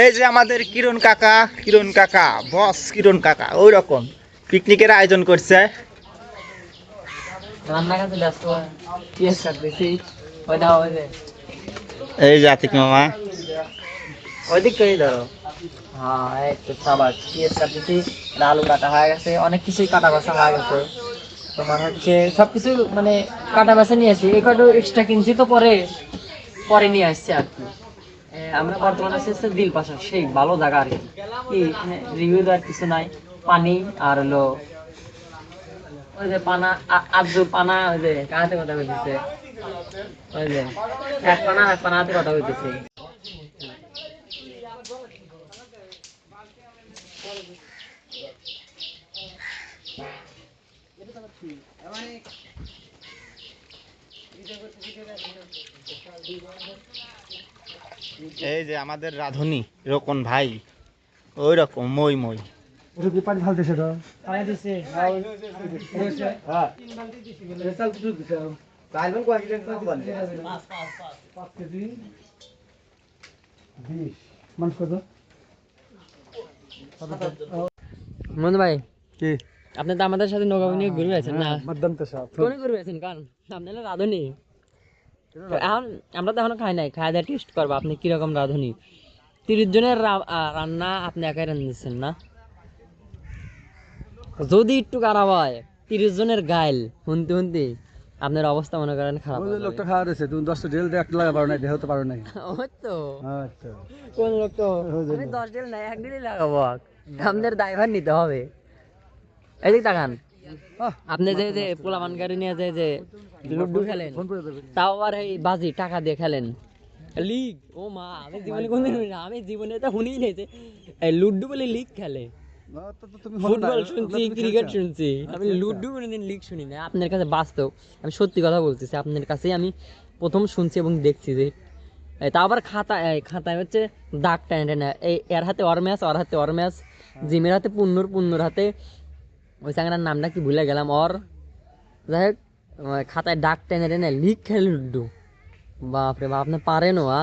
এই যে আমাদের কিরণ কাকা কিরণ কাকা বস কিরণ কাকা ওই রকম পিকনিকের আয়োজন করছে। এই যে আতিক মামা। ধরো। হ্যাঁ আলু কাটা হয়ে গেছে অনেক কিছুই কাটা বাছা হয়ে গেছে। তোমার হচ্ছে সবকিছু মানে কাটা বাছা নিয়ে আসি। এই কটা এক্সট্রা কিনছি তো পরে পরে নিয়ে আসছি আর কি। আমরা বর্তমানে আছি হচ্ছে দিল পাশা সেই ভালো জায়গা আর কি। রিভিউ দেওয়ার কিছু নাই। পানি আর হলো ওই যে পানা, আ- আব্দুল পানা ওই যে কাহাতে কথা বলতেছে ওই যে এক পানা এক পানা হাতে কথা বলতেছে এই যে আমাদের রাধুনি রকন ভাই ওই রকম মই। মই পানি ঢালতেছে তো? কত? মনু ভাই কি? আপনি তো আমাদের সাথে নৌকা নিয়ে ঘুরে আছেন না? মধ্যম তো সব। কোন ঘুরে আছেন? কারণ আপনি রাঁধুনি। এখন আমরা তো এখনও খাই নাই খাই দেওয়া টেস্ট করব আপনি কীরকম রাঁধুনি? তিরিশ জনের রান্না আপনি একাই রান্ধিচ্ছেন না? যদি একটু খারাপ হয় তিরিশ জনের গাইল শুনতে শুনতে আপনার অবস্থা মনে করেন খারাপ ওই। লোকটা খাওয়া রয়েছে তুমি দশটা ডেল দিয়ে একটা লাগা পারো নাই দেহতে পারো নাই। ওই তো। আচ্ছা। কোন লোক তো? আমি দশ ডিল নাই এক ডিলই লাগাবো। ড্রাইভার নিতে হবে। এদিক তাকান। আপনি যে যে পোলামান গাড়ি নিয়ে যে যে লুডু খেলেন তাও আবার এই বাজি টাকা দিয়ে খেলেন। লিগ? ও মা আমি জীবনে কোনদিন শুনি না আমি জীবনে তো শুনিই নাই যে এই লুডু বলে লিগ খেলে। ফুটবল শুনছি ক্রিকেট শুনছি। আমি লুডু কোনোদিন লিগ শুনি না আপনার কাছে বাস্তব। আমি সত্যি কথা বলতেছি আপনার কাছেই আমি প্রথম শুনছি এবং দেখছি যে তা আবার খাতা খাতায় হচ্ছে দাগ টানে টানে এর হাতে ওর ম্যাচ ওর হাতে ওর ম্যাচ জিমের হাতে পুন্নুর পুন্নুর হাতে ওই চাংরার নামটা কি ভুলে গেলাম ওর যাই হোক খাতায় দাগ টেনে টেনে লিগ খেলে লুডু বাপরে বাপ আপনি পারেন আ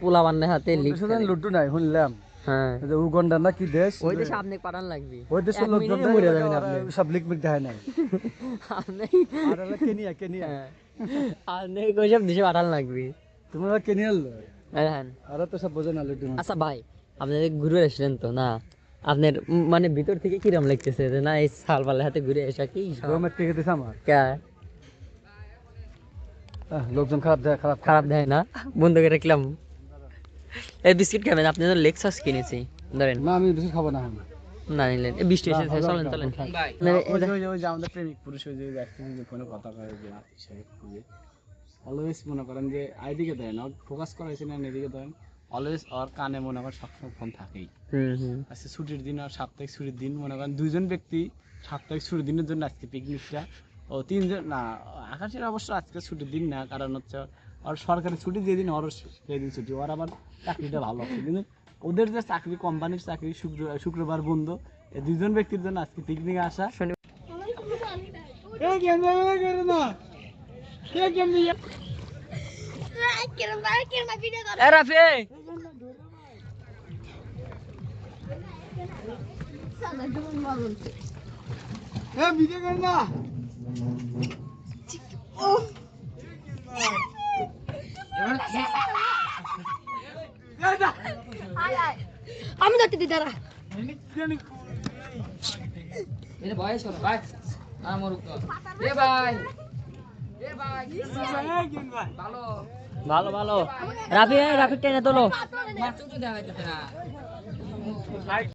পোলা বান্নের হাতে শুধু লুড্ডু নাই শুনলাম। হ্যাঁ। এই না কি দেশ? ওই দেশে আপনি পারান লাগবে। ওই দেশের লোকজন মরে যাবেন আপনি। সব লিক মিক দেখায় নাই। আপনি আর কেনিয়া কেনিয়া। হ্যাঁ। আপনি ওইসব দেশে পাঠান লাগবে। তোমরা কেনিয়ার হ্যাঁ আর তো সব বোঝে না লুড্ডু। আচ্ছা ভাই আপনাদের ঘুরে এসেছিলেন তো না? আপনার মানে ভিতর থেকে কিরম লাগতেছে যে না এই সাল পালের হাতে ঘুরে এসে কি গরমের টিকে দিছে আমার। কে? লোকজন খারাপ দেয় খারাপ খারাপ দেয় না? বন্ধ করে রাখলাম। এই বিস্কিট খাবেন আপনি তো লেক্সাস কিনেছি। ধরেন। না আমি বেশি খাব না না নিলেন এই বৃষ্টি এসেছে চলেন চলেন। না, ওই যে- ওই যে- ওই যে আমাদের প্রেমিক পুরুষ ওই যে দেখতেছি যে ফোনে কথা কয় যে অলওয়েজ মনে করেন যে আইদিকে দেন ওর ফোকাস করা হয়েছে না এদিকে দেন অলওয়েজ ওর কানে মনে করেন সবসময় ফোন থাকেই। আজকে ছুটির দিন আর সাপ্তাহিক ছুটির দিন মনে করেন দুইজন ব্যক্তি সাপ্তাহিক ছুটির দিনের জন্য আজকে পিকনিকটা ও তিনজন না আকাশের অবশ্য আজকে ছুটির দিন না কারণ হচ্ছে আর সরকারি ছুটি দিয়ে দিন ওর সেই দিন ছুটি। ওর আবার চাকরিটা ভালো আছে কিন্তু ওদের যে চাকরি কোম্পানির চাকরি শুক্র শুক্রবার বন্ধ এই দুইজন ব্যক্তির জন্য আজকে পিকনিকে আসা। রাফি! আমি ধরতে দিই দাঁড়া। বয়স কত ভাই আমার এ ভাই। এ ভাই ভালো। ভালো ভালো। রাফি রাফি টেনে তোলো।